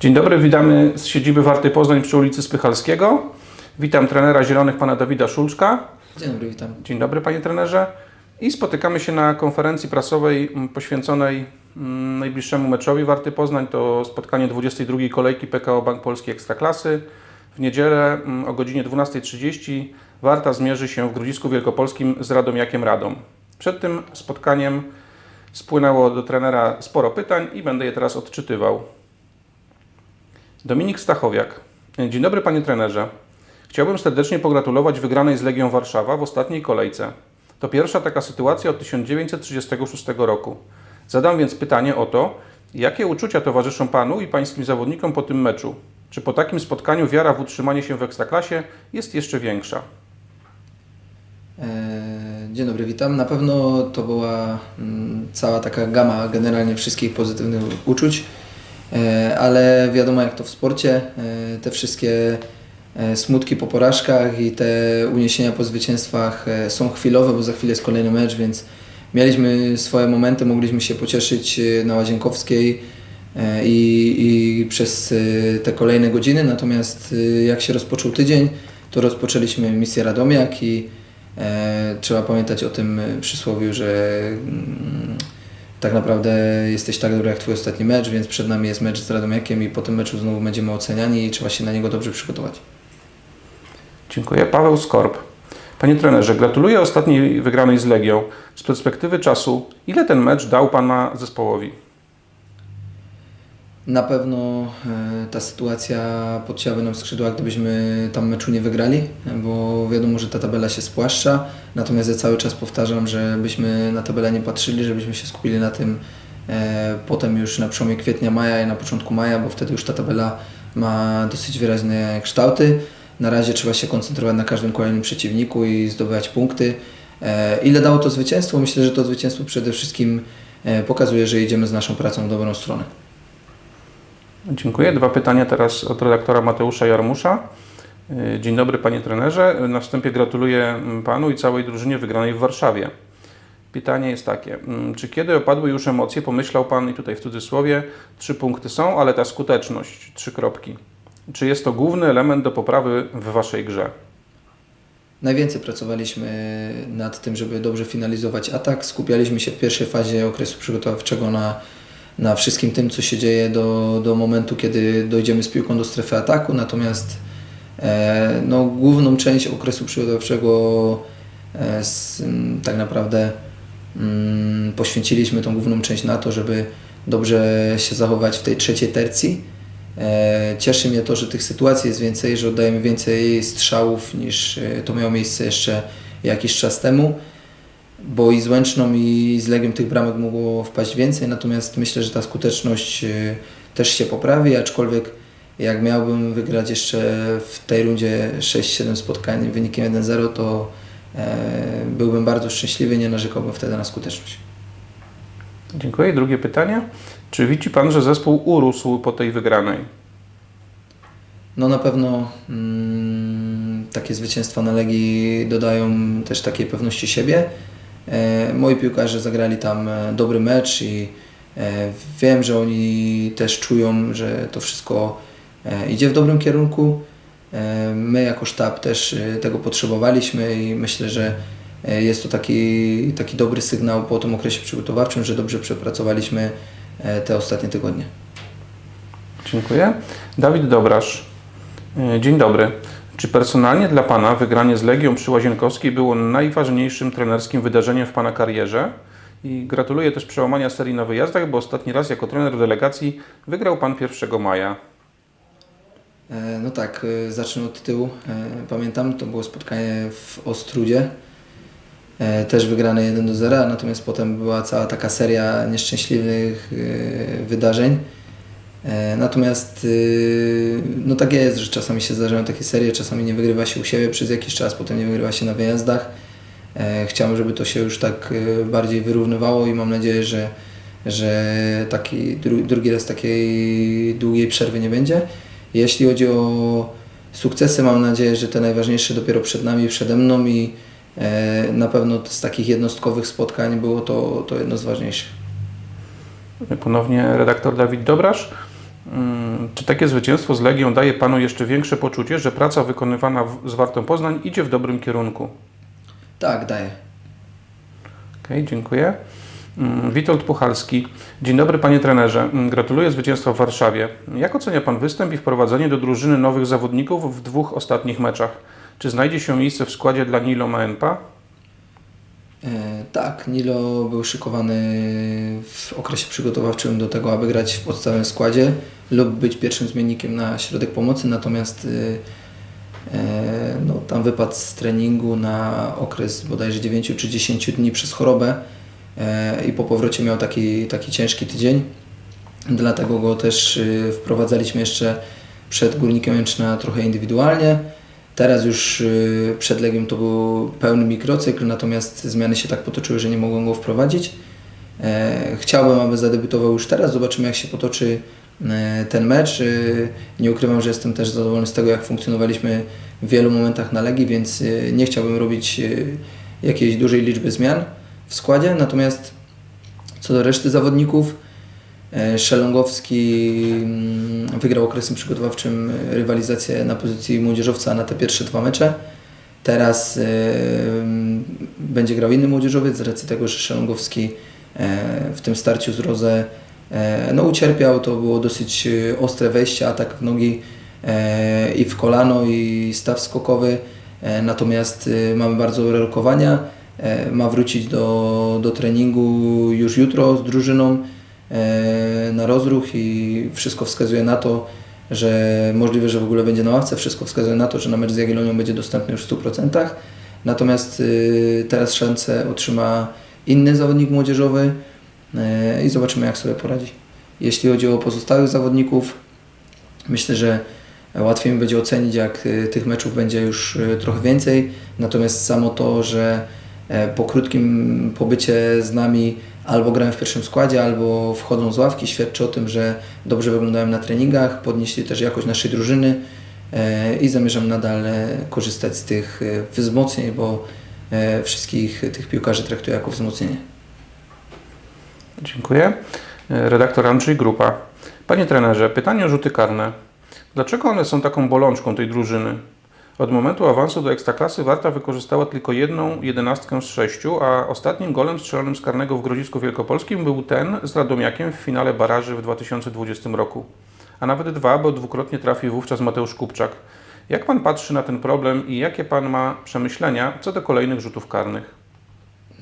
Dzień dobry, witamy z siedziby Warty Poznań przy ulicy Spychalskiego. Witam trenera Zielonych, pana Dawida Szulczka. Dzień dobry, witam. Dzień dobry, panie trenerze. I spotykamy się na konferencji prasowej mm, poświęconej mm, najbliższemu meczowi Warty Poznań. To spotkanie 22 kolejki PKO Bank Polski Ekstraklasy. W niedzielę mm, o godzinie 12.30 Warta zmierzy się w Grodzisku Wielkopolskim z Radomiakiem Radom. Przed tym spotkaniem spłynęło do trenera sporo pytań i będę je teraz odczytywał. Dominik Stachowiak. Dzień dobry panie trenerze. Chciałbym serdecznie pogratulować wygranej z Legią Warszawa w ostatniej kolejce. To pierwsza taka sytuacja od 1936 roku. Zadam więc pytanie o to, jakie uczucia towarzyszą panu i pańskim zawodnikom po tym meczu? Czy po takim spotkaniu wiara w utrzymanie się w ekstraklasie jest jeszcze większa? E, Dzień dobry, witam. Na pewno to była mm, cała taka gama generalnie wszystkich pozytywnych uczuć, ale wiadomo jak to w sporcie, e, te wszystkie e, smutki po porażkach i te uniesienia po zwycięstwach e, są chwilowe, bo za chwilę jest kolejny mecz, więc mieliśmy swoje momenty, mogliśmy się pocieszyć e, na Łazienkowskiej e, i, i przez e, te kolejne godziny, natomiast e, jak się rozpoczął tydzień, to rozpoczęliśmy misję Radomiak i e, trzeba pamiętać o tym e, przysłowiu, że mm, tak naprawdę jesteś tak dobry jak Twój ostatni mecz, więc przed nami jest mecz z Radomiakiem i po tym meczu znowu będziemy oceniani i trzeba się na niego dobrze przygotować. Dziękuję. Paweł Skorp. Panie trenerze, gratuluję ostatniej wygranej z Legią. Z perspektywy czasu, ile ten mecz dał pana zespołowi? Na pewno e, ta sytuacja podcięłaby nam skrzydła, gdybyśmy tam meczu nie wygrali, bo wiadomo, że ta tabela się spłaszcza. Natomiast ja cały czas powtarzam, żebyśmy na tabelę nie patrzyli, żebyśmy się skupili na tym e, potem już na przełomie kwietnia, maja i na początku maja, bo wtedy już ta tabela ma dosyć wyraźne kształty. Na razie trzeba się koncentrować na każdym kolejnym przeciwniku i zdobywać punkty. E, Ile dało to zwycięstwo? Myślę, że to zwycięstwo przede wszystkim pokazuje, że idziemy z naszą pracą w dobrą stronę. Dziękuję. Dwa pytania teraz od redaktora Mateusza Jarmusza. Yy, Dzień dobry panie trenerze. Na wstępie gratuluję mm, panu i całej drużynie wygranej w Warszawie. Pytanie jest takie, mm, czy kiedy opadły już emocje, pomyślał pan, i tutaj w cudzysłowie, trzy punkty są, ale ta skuteczność, trzy kropki. Czy jest to główny element do poprawy w waszej grze? Najwięcej pracowaliśmy nad tym, żeby dobrze finalizować atak. Skupialiśmy się w pierwszej fazie okresu przygotowawczego na, na wszystkim tym, co się dzieje do, do momentu, kiedy dojdziemy z piłką do strefy ataku. Natomiast e, no, główną część okresu przygotowawczego e, m, tak naprawdę mm, poświęciliśmy tą główną część na to, żeby dobrze się zachować w tej trzeciej tercji. E, Cieszy mnie to, że tych sytuacji jest więcej, że oddajemy więcej strzałów niż e, to miało miejsce jeszcze jakiś czas temu, bo i z Łęczną i z Legią tych bramek mogło wpaść więcej, natomiast myślę, że ta skuteczność e, też się poprawi, aczkolwiek jak miałbym wygrać jeszcze w tej rundzie 6-7 spotkań wynikiem 1-0, to e, byłbym bardzo szczęśliwy, nie narzekałbym wtedy na skuteczność. Dziękuję. Drugie pytanie. Czy widzi pan, że zespół urósł po tej wygranej? No na pewno mm, takie zwycięstwa na Legii dodają też takiej pewności siebie. E, moi piłkarze zagrali tam e, dobry mecz i e, wiem, że oni też czują, że to wszystko idzie w dobrym kierunku. My jako sztab też tego potrzebowaliśmy i myślę, że jest to taki, taki dobry sygnał po tym okresie przygotowawczym, że dobrze przepracowaliśmy te ostatnie tygodnie. Dziękuję. Dawid Dobrasz. Dzień dobry. Czy personalnie dla Pana wygranie z Legią przy Łazienkowskiej było najważniejszym trenerskim wydarzeniem w Pana karierze? I gratuluję też przełamania serii na wyjazdach, bo ostatni raz jako trener delegacji wygrał Pan 1 maja. E, No tak, e, zacznę od tyłu. E, Pamiętam, to było spotkanie w Ostrudzie. Też wygrane 1 do 0, natomiast potem była cała taka seria nieszczęśliwych wydarzeń. E, Natomiast e, no tak jest, że czasami się zdarzają takie serie, czasami nie wygrywa się u siebie przez jakiś czas, potem nie wygrywa się na wyjazdach. E, Chciałem, żeby to się już tak e, bardziej wyrównywało i mam nadzieję, że, że taki dru, drugi raz takiej długiej przerwy nie będzie. Jeśli chodzi o sukcesy, mam nadzieję, że te najważniejsze dopiero przed nami, przede mną i na pewno z takich jednostkowych spotkań było to, to jedno z ważniejszych. Ponownie redaktor Dawid Dobrasz. Mm, Czy takie zwycięstwo z Legią daje Panu jeszcze większe poczucie, że praca wykonywana z Wartą Poznań idzie w dobrym kierunku? Tak, daje. Okej, dziękuję. Mm, Witold Puchalski. Dzień dobry Panie trenerze. Mm, Gratuluję zwycięstwa w Warszawie. Jak ocenia Pan występ i wprowadzenie do drużyny nowych zawodników w dwóch ostatnich meczach? Czy znajdzie się miejsce w składzie dla Nilo Maenpa? E, tak, Nilo był szykowany w okresie przygotowawczym do tego, aby grać w podstawowym składzie lub być pierwszym zmiennikiem na środek pomocy, natomiast e, e, no, tam wypadł z treningu na okres bodajże 9 czy 10 dni przez chorobę e, i po powrocie miał taki, taki ciężki tydzień. Dlatego go też e, wprowadzaliśmy jeszcze przed Górnikiem Łęczna trochę indywidualnie. Teraz już y, przed Legią to był pełny mikrocykl, natomiast zmiany się tak potoczyły, że nie mogłem go wprowadzić. E, Chciałbym, aby zadebiutował już teraz. Zobaczymy, jak się potoczy ten mecz. Y, Nie ukrywam, że jestem też zadowolony z tego, jak funkcjonowaliśmy w wielu momentach na Legii, więc y, nie chciałbym robić jakiejś dużej liczby zmian w składzie. Natomiast co do reszty zawodników, E, Szelongowski mm, wygrał okresem przygotowawczym e, rywalizację na pozycji młodzieżowca na te pierwsze dwa mecze. Teraz e, mm, będzie grał inny młodzieżowiec z racji tego, że Szelongowski e, w tym starciu z Rozę e, no, ucierpiał. To było dosyć e, ostre wejście, atak w nogi e, i w kolano i staw skokowy. E, Natomiast e, mamy bardzo dobre rokowania. E, Ma wrócić do, do treningu już jutro z drużyną e, na rozruch i wszystko wskazuje na to, że możliwe, że w ogóle będzie na ławce, wszystko wskazuje na to, że na mecz z Jagiellonią będzie dostępny już w 100%. Natomiast teraz szansę otrzyma inny zawodnik młodzieżowy e, i zobaczymy jak sobie poradzi. Jeśli chodzi o pozostałych zawodników, myślę, że łatwiej mi będzie ocenić, jak y, tych meczów będzie już y, trochę więcej. Natomiast samo to, że e, po krótkim pobycie z nami albo grają w pierwszym składzie, albo wchodzą z ławki, świadczy o tym, że dobrze wyglądają na treningach, podnieśli też jakość naszej drużyny e, i zamierzam nadal e, korzystać z tych e, wzmocnień, bo e, wszystkich tych piłkarzy traktuję jako wzmocnienie. Dziękuję. E, Redaktor Andrzej Grupa. Panie trenerze, pytanie o rzuty karne. Dlaczego one są taką bolączką tej drużyny? Od momentu awansu do Ekstraklasy Warta wykorzystała tylko jedną jedenastkę z sześciu, a ostatnim golem strzelonym z karnego w Grodzisku Wielkopolskim był ten z Radomiakiem w finale baraży w 2020 roku. A nawet dwa, bo dwukrotnie trafił wówczas Mateusz Kupczak. Jak Pan patrzy na ten problem i jakie Pan ma przemyślenia co do kolejnych rzutów karnych?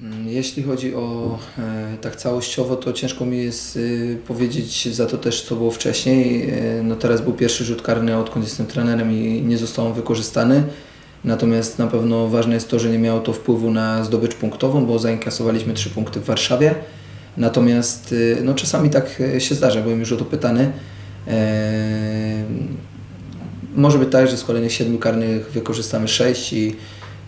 Mm, Jeśli chodzi o e, tak całościowo, to ciężko mi jest e, powiedzieć za to też, co było wcześniej. E, no teraz był pierwszy rzut karny, odkąd jestem trenerem i nie został on wykorzystany. Natomiast na pewno ważne jest to, że nie miało to wpływu na zdobycz punktową, bo zainkasowaliśmy trzy punkty w Warszawie. Natomiast no, czasami tak się zdarza, byłem już o to pytany. Może być tak, że z kolejnych siedmiu karnych wykorzystamy sześć i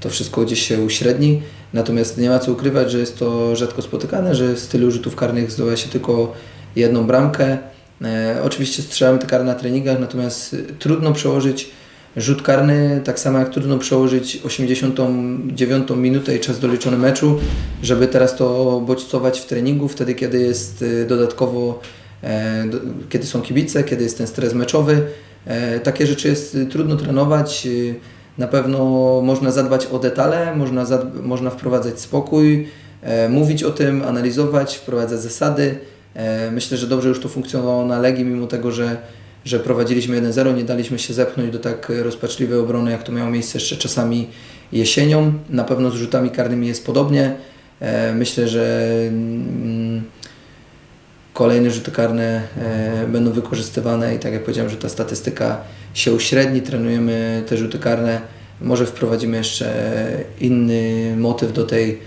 to wszystko gdzieś się uśredni. Natomiast nie ma co ukrywać, że jest to rzadko spotykane, że z tylu rzutów karnych zdobywa się tylko jedną bramkę. E, oczywiście strzelamy te karne na treningach, natomiast trudno przełożyć rzut karny, tak samo jak trudno przełożyć 89 minutę i czas doliczony meczu, żeby teraz to bodźcować w treningu, wtedy kiedy jest y, dodatkowo, e, do, kiedy są kibice, kiedy jest ten stres meczowy. E, takie rzeczy jest y, trudno trenować. y, na pewno można zadbać o detale, można, można wprowadzać spokój, e, mówić o tym, analizować, wprowadzać zasady. E, myślę, że dobrze już to funkcjonowało na Legii, mimo tego, że, że prowadziliśmy 1-0, nie daliśmy się zepchnąć do tak rozpaczliwej obrony, jak to miało miejsce jeszcze czasami jesienią. Na pewno z rzutami karnymi jest podobnie. E, myślę, że mm, kolejne rzuty karne e, będą wykorzystywane i tak jak powiedziałem, że ta statystyka się uśredni, trenujemy te rzuty karne. Może wprowadzimy jeszcze inny motyw do tej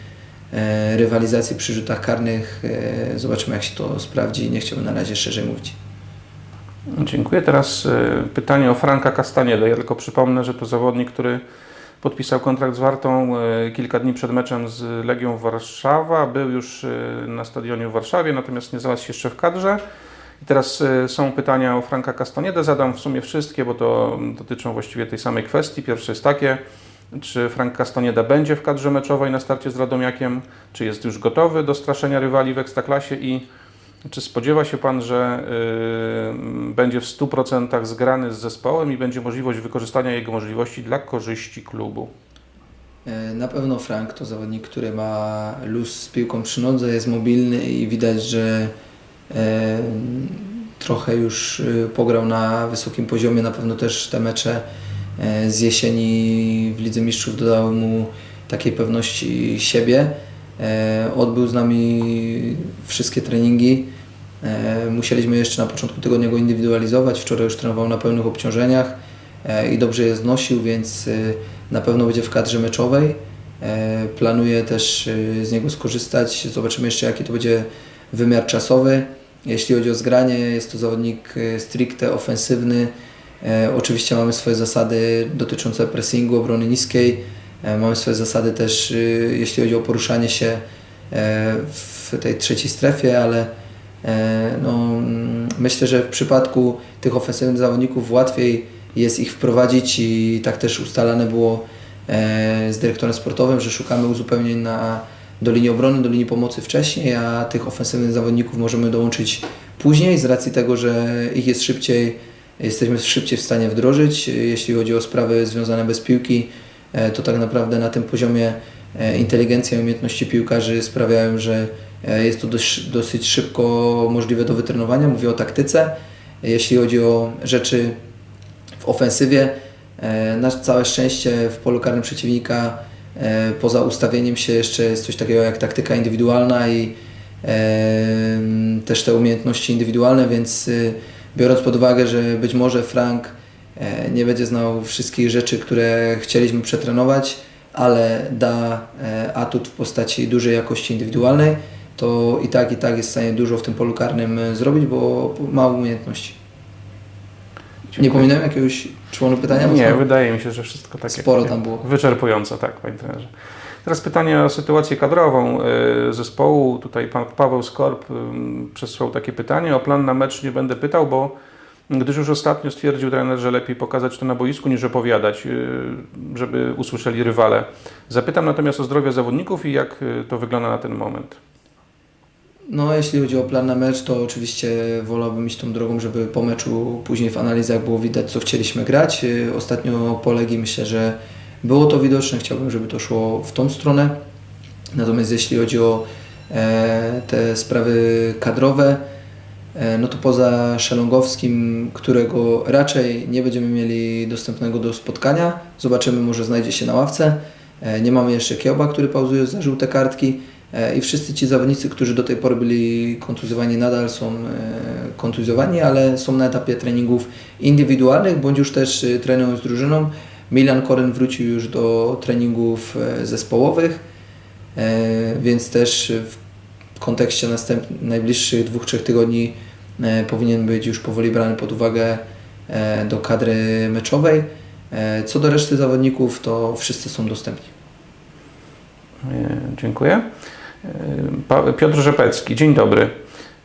e, rywalizacji przy rzutach karnych. E, zobaczymy jak się to sprawdzi. Nie chciałbym na razie szerzej mówić. Dziękuję. Teraz pytanie o Franka Castaniedę. Ja tylko przypomnę, że to zawodnik, który podpisał kontrakt z Wartą e, kilka dni przed meczem z Legią Warszawa. Był już e, na stadionie w Warszawie, natomiast nie znalazł się jeszcze w kadrze. I teraz e, są pytania o Franka Castaniedę. Zadam w sumie wszystkie, bo to dotyczą właściwie tej samej kwestii. Pierwsze jest takie, czy Frank Castanieda będzie w kadrze meczowej na starcie z Radomiakiem, czy jest już gotowy do straszenia rywali w Ekstraklasie i Czy spodziewa się Pan, że y, będzie w 100% zgrany z zespołem i będzie możliwość wykorzystania jego możliwości dla korzyści klubu? E, Na pewno Frank to zawodnik, który ma luz z piłką przy nodze, jest mobilny i widać, że e, trochę już e, pograł na wysokim poziomie. Na pewno też te mecze e, z jesieni w Lidze Mistrzów dodały mu takiej pewności siebie. E, Odbył z nami wszystkie treningi. E, Musieliśmy jeszcze na początku tygodnia go indywidualizować. Wczoraj już trenował na pełnych obciążeniach e, i dobrze je znosił, więc na pewno będzie w kadrze meczowej. Planuję też z niego skorzystać. Zobaczymy jeszcze, jaki to będzie wymiar czasowy. Jeśli chodzi o zgranie, jest to zawodnik stricte ofensywny. Oczywiście mamy swoje zasady dotyczące pressingu, obrony niskiej. E, Mamy swoje zasady też, e, jeśli chodzi o poruszanie się e, w tej trzeciej strefie, ale e, no, mm, myślę, że w przypadku tych ofensywnych zawodników łatwiej jest ich wprowadzić i tak też ustalane było z dyrektorem sportowym, że szukamy uzupełnień na, do linii obrony, do linii pomocy wcześniej, a tych ofensywnych zawodników możemy dołączyć później z racji tego, że ich jest szybciej, jesteśmy szybciej w stanie wdrożyć. Jeśli chodzi o sprawy związane bez piłki, to tak naprawdę na tym poziomie e, inteligencja i umiejętności piłkarzy sprawiają, że e, jest to dosyć szybko możliwe do wytrenowania. Mówię o taktyce. Jeśli chodzi o rzeczy w ofensywie. E, Na całe szczęście w polu karnym przeciwnika e, poza ustawieniem się jeszcze jest coś takiego jak taktyka indywidualna i e, też te umiejętności indywidualne, więc e, biorąc pod uwagę, że być może Frank e, nie będzie znał wszystkich rzeczy, które chcieliśmy przetrenować, ale da e, atut w postaci dużej jakości indywidualnej, to i tak, i tak jest w stanie dużo w tym polu karnym e, zrobić, bo ma umiejętności. Nie pominąłem jakiegoś członu pytania? Nie, wydaje mi się, że wszystko tak Sporo tam było. Wyczerpująco, tak, panie trenerze. Teraz pytanie o sytuację kadrową zespołu. Tutaj pan Paweł Skorp przesłał takie pytanie. O plan na mecz nie będę pytał, bo gdyż już ostatnio stwierdził trener, że lepiej pokazać to na boisku niż opowiadać, y, żeby usłyszeli rywale. Zapytam natomiast o zdrowie zawodników i jak y, to wygląda na ten moment. No, jeśli chodzi o plan na mecz, to oczywiście wolałbym iść tą drogą, żeby po meczu później w analizach było widać, co chcieliśmy grać. Yy, Ostatnio po Legii myślę, że było to widoczne. Chciałbym, żeby to szło w tą stronę. Natomiast jeśli chodzi o e, te sprawy kadrowe, no to poza Szelongowskim, którego raczej nie będziemy mieli dostępnego do spotkania, zobaczymy, może znajdzie się na ławce. E, Nie mamy jeszcze Kiełba, który pauzuje za żółte kartki. E, I wszyscy ci zawodnicy, którzy do tej pory byli kontuzjowani, nadal są e, kontuzjowani, ale są na etapie treningów indywidualnych, bądź już też e, trenują z drużyną. Milan Koren wrócił już do treningów e, zespołowych, e, więc też w kontekście następ- najbliższych dwóch, trzech tygodni e, powinien być już powoli brany pod uwagę e, do kadry meczowej. E, Co do reszty zawodników, to wszyscy są dostępni. E, Dziękuję. E, Piotr Rzepecki, dzień dobry.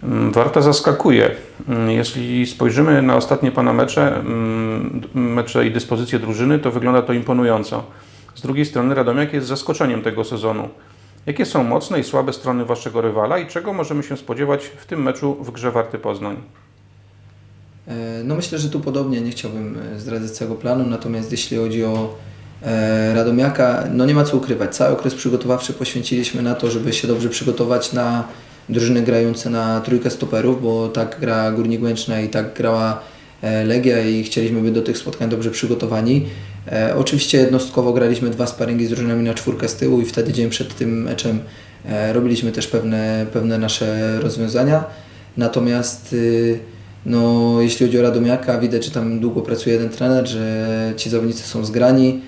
Mm, Warta zaskakuje. Mm, Jeśli spojrzymy na ostatnie Pana mecze, mm, mecze i dyspozycje drużyny, to wygląda to imponująco. Z drugiej strony Radomiak jest zaskoczeniem tego sezonu. Jakie są mocne i słabe strony Waszego rywala i czego możemy się spodziewać w tym meczu w grze Warty Poznań? E, No myślę, że tu podobnie nie chciałbym e, zdradzać całego planu, natomiast jeśli chodzi o e, Radomiaka, no nie ma co ukrywać. Cały okres przygotowawczy poświęciliśmy na to, żeby się dobrze przygotować na drużyny grające na trójkę stoperów, bo tak gra Górnik Łęczna i tak grała Legia i chcieliśmy być do tych spotkań dobrze przygotowani. E, oczywiście jednostkowo graliśmy dwa sparingi z drużynami na czwórkę z tyłu i wtedy dzień przed tym meczem e, robiliśmy też pewne, pewne nasze rozwiązania. Natomiast y, no, jeśli chodzi o Radomiaka, widać, że tam długo pracuje jeden trener, że ci zawodnicy są zgrani.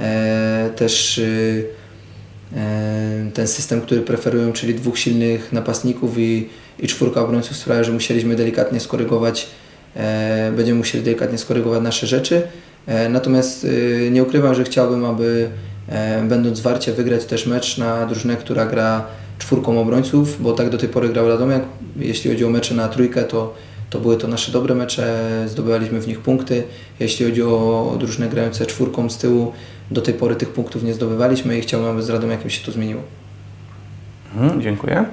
E, też y, e, ten system, który preferują, czyli dwóch silnych napastników i, i czwórka obrońców sprawia, że musieliśmy delikatnie skorygować, e, będziemy musieli delikatnie skorygować nasze rzeczy. E, natomiast y, nie ukrywam, że chciałbym, aby e, będąc zwarcie wygrać też mecz na drużynę, która gra czwórką obrońców, bo tak do tej pory grał Radomiak. Jeśli chodzi o mecze na trójkę, to, to były to nasze dobre mecze, zdobywaliśmy w nich punkty. Jeśli chodzi o, drużyny grające czwórką z tyłu, do tej pory tych punktów nie zdobywaliśmy i chciałbym, aby z Radomiakiem się to zmieniło. Mhm, dziękuję.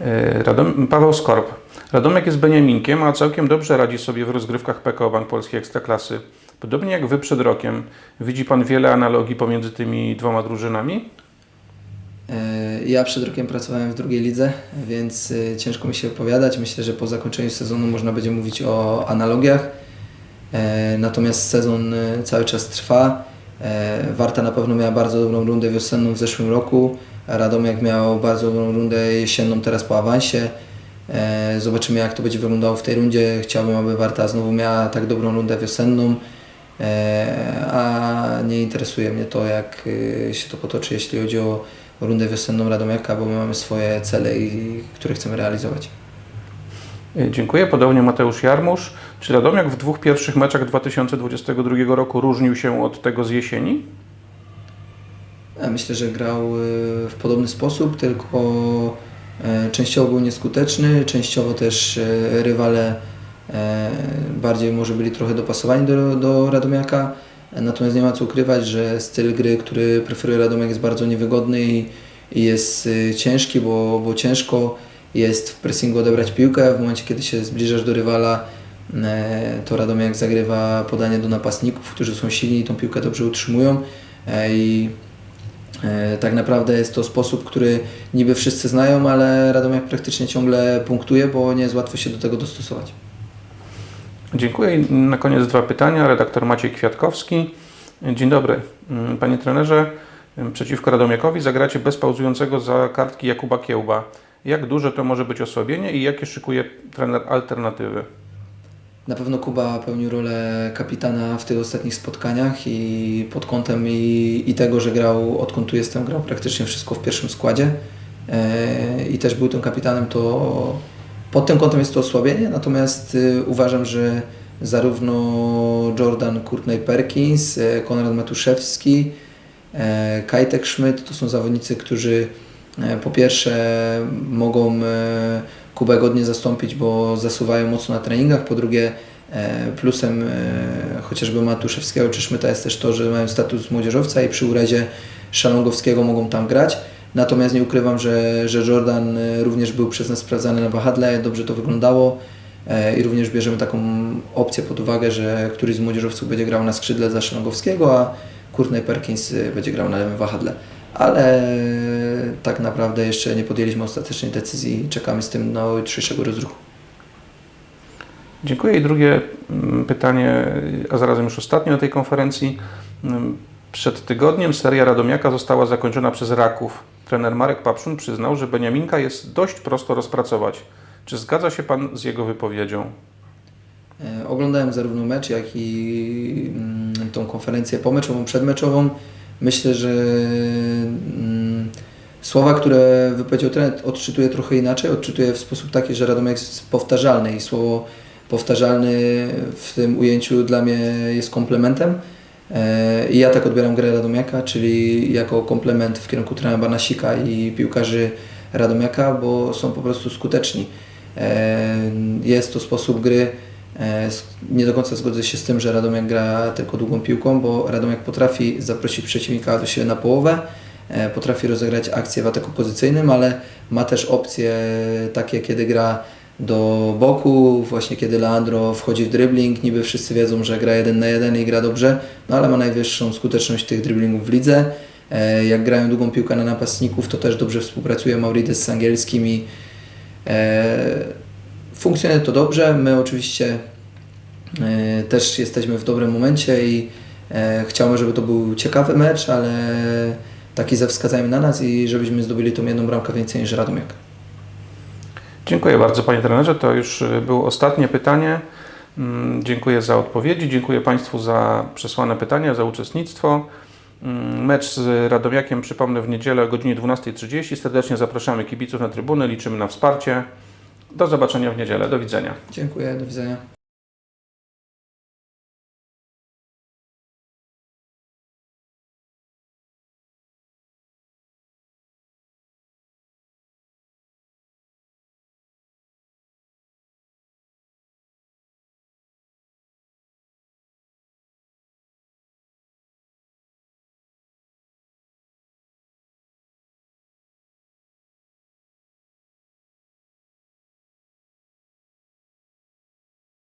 E, Radom, Paweł Skorp. Radomiak jest Beniaminkiem, a całkiem dobrze radzi sobie w rozgrywkach PKO Bank Polski Ekstraklasy. Podobnie jak Wy przed rokiem, widzi Pan wiele analogii pomiędzy tymi dwoma drużynami? E, Ja przed rokiem pracowałem w drugiej lidze, więc e, ciężko mi się opowiadać. Myślę, że po zakończeniu sezonu można będzie mówić o analogiach. E, Natomiast sezon cały czas trwa. Warta na pewno miała bardzo dobrą rundę wiosenną w zeszłym roku. Radomiak miał bardzo dobrą rundę jesienną teraz po awansie. Zobaczymy jak to będzie wyglądało w tej rundzie. Chciałbym, aby Warta znowu miała tak dobrą rundę wiosenną. E, A nie interesuje mnie to, jak e, się to potoczy, jeśli chodzi o rundę wiosenną Radomiaka, bo my mamy swoje cele, i, które chcemy realizować. E, Dziękuję. Podobnie Mateusz Jarmusz. Czy Radomiak w dwóch pierwszych meczach 2022 roku różnił się od tego z jesieni? Ja myślę, że grał w podobny sposób, tylko częściowo był nieskuteczny, częściowo też rywale bardziej może byli trochę dopasowani do, do Radomiaka. Natomiast nie ma co ukrywać, że styl gry, który preferuje Radomiak jest bardzo niewygodny i, i jest e, ciężki, bo, bo ciężko jest w pressingu odebrać piłkę. W momencie, kiedy się zbliżasz do rywala, e, to Radomiak zagrywa podanie do napastników, którzy są silni i tą piłkę dobrze utrzymują. E, I E, Tak naprawdę jest to sposób, który niby wszyscy znają, ale Radomiak praktycznie ciągle punktuje, bo nie jest łatwo się do tego dostosować. Dziękuję. Na koniec dwa pytania. Redaktor Maciej Kwiatkowski. Dzień dobry. Mm, Panie trenerze, mm, przeciwko Radomiakowi zagracie bez pauzującego za kartki Jakuba Kiełba. Jak duże to może być osłabienie i jakie szykuje trener alternatywy? Na pewno Kuba pełnił rolę kapitana w tych ostatnich spotkaniach i pod kątem i, i tego, że grał, odkąd tu jestem, grał praktycznie wszystko w pierwszym składzie e, i też był tym kapitanem, to pod tym kątem jest to osłabienie, natomiast y, uważam, że zarówno Jordan Courtney-Perkins, e, Konrad Matuszewski, e, Kajtek Schmidt to są zawodnicy, którzy po pierwsze mogą Kubę godnie zastąpić, bo zasuwają mocno na treningach. Po drugie, plusem chociażby Matuszewskiego czy Szmyta jest też to, że mają status młodzieżowca i przy urazie Szalongowskiego mogą tam grać. Natomiast nie ukrywam, że, że Jordan e, również był przez nas sprawdzany na wahadle, dobrze to wyglądało e, i również bierzemy taką opcję pod uwagę, że któryś z młodzieżowców będzie grał na skrzydle za Szalongowskiego, a Courtney Perkins e, będzie grał na lewym wahadle. Ale tak naprawdę jeszcze nie podjęliśmy ostatecznej decyzji. Czekamy z tym na jutrzejszego rozruchu. Dziękuję. I drugie mm, pytanie, a zarazem już ostatnie na tej konferencji. Mm, Przed tygodniem seria Radomiaka została zakończona przez Raków. Trener Marek Papszun przyznał, że Beniaminka jest dość prosto rozpracować. Czy zgadza się Pan z jego wypowiedzią? E, Oglądałem zarówno mecz, jak i mm, tą konferencję pomeczową, przedmeczową. Myślę, że mm, słowa, które wypowiedział trener, odczytuję trochę inaczej. Odczytuję w sposób taki, że Radomiak jest powtarzalny i słowo powtarzalny w tym ujęciu dla mnie jest komplementem. E, I ja tak odbieram grę Radomiaka, czyli jako komplement w kierunku trenera Banasika i piłkarzy Radomiaka, bo są po prostu skuteczni. E, Jest to sposób gry, e, nie do końca zgodzę się z tym, że Radomiak gra tylko długą piłką, bo Radomiak potrafi zaprosić przeciwnika do siebie na połowę, potrafi rozegrać akcję w ataku pozycyjnym, ale ma też opcje takie, kiedy gra do boku, właśnie kiedy Leandro wchodzi w dribbling, niby wszyscy wiedzą, że gra jeden na jeden i gra dobrze, no ale ma najwyższą skuteczność tych dribblingów w lidze. E, Jak grają długą piłkę na napastników, to też dobrze współpracuje Maurides z Angielskim i e, funkcjonuje to dobrze. My oczywiście e, też jesteśmy w dobrym momencie i chciałbym, żeby to był ciekawy mecz, ale taki ze wskazaniem na nas i żebyśmy zdobyli tą jedną bramkę więcej niż Radomiak. Dziękuję bardzo Panie trenerze. To już y, było ostatnie pytanie. Mm, Dziękuję za odpowiedzi. Dziękuję Państwu za przesłane pytania, za uczestnictwo. Mm, Mecz z Radomiakiem przypomnę w niedzielę o godzinie 12.30. Serdecznie zapraszamy kibiców na trybuny. Liczymy na wsparcie. Do zobaczenia w niedzielę. Do widzenia. Dziękuję, do widzenia.